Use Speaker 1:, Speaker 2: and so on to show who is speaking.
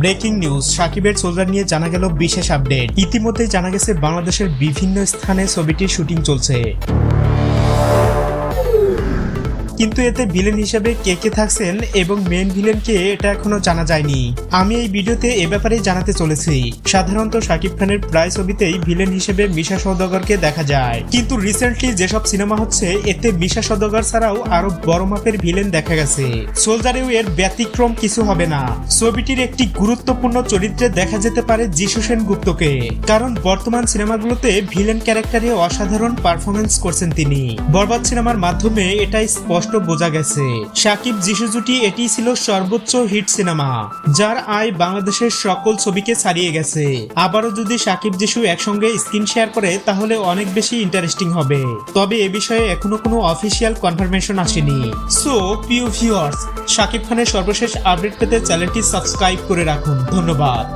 Speaker 1: Breaking news, সাকিবের soldier নিয়ে জানা গেল বিশেষ আপডেট। ইতিমধ্যে জানা গেছে বাংলাদেশের বিভিন্ন স্থানে ছবিটির শুটিং চলছে। কিন্তু এতে ভিলেন হিসেবে কে কে থাকছেন এবং মেন ভিলেনকে এটা এখনও জানা যায়নি। আমি এই ভিডিওতে এ ব্যাপারে জানাতে চলেছি। সাধারণত শাকিব খানের প্রায় ছবিতেই ভিলেন হিসেবে মিশা সওদাগরকে দেখা যায়। কিন্তু রিসেন্টলি যেসব সিনেমা হচ্ছে, এতে মিশা সওদাগর ছাড়াও আরও বড় মাপের ভিলেন দেখা গেছে। সোলজারেও এর ব্যতিক্রম কিছু হবে না। ছবিটির একটি গুরুত্বপূর্ণ চরিত্রে দেখা যেতে পারে যিশু সেনগুপ্তকে। কারণ বর্তমান সিনেমাগুলোতে ভিলেন ক্যারেক্টারে অসাধারণ পারফরমেন্স করছেন তিনি। বরবাদ সিনেমার মাধ্যমে এটাই স্পষ্ট বোঝা গেছে। সাকিব যিশু জুটি এটি ছিল সর্বোচ্চ হিট সিনেমা, যার আয় বাংলাদেশের সকল ছবিকে ছাড়িয়ে গেছে। আবারও যদি সাকিব যিশু একসঙ্গে স্ক্রিন শেয়ার করে, তাহলে অনেক বেশি ইন্টারেস্টিং হবে। তবে এ বিষয়ে এখনও কোনো অফিসিয়াল কনফার্মেশন আসেনি। সো প্রিয় ভিউয়ার্স সাকিব খানের সর্বশেষ আপডেট পেতে চ্যানেলটি সাবস্ক্রাইব করে রাখুন। ধন্যবাদ।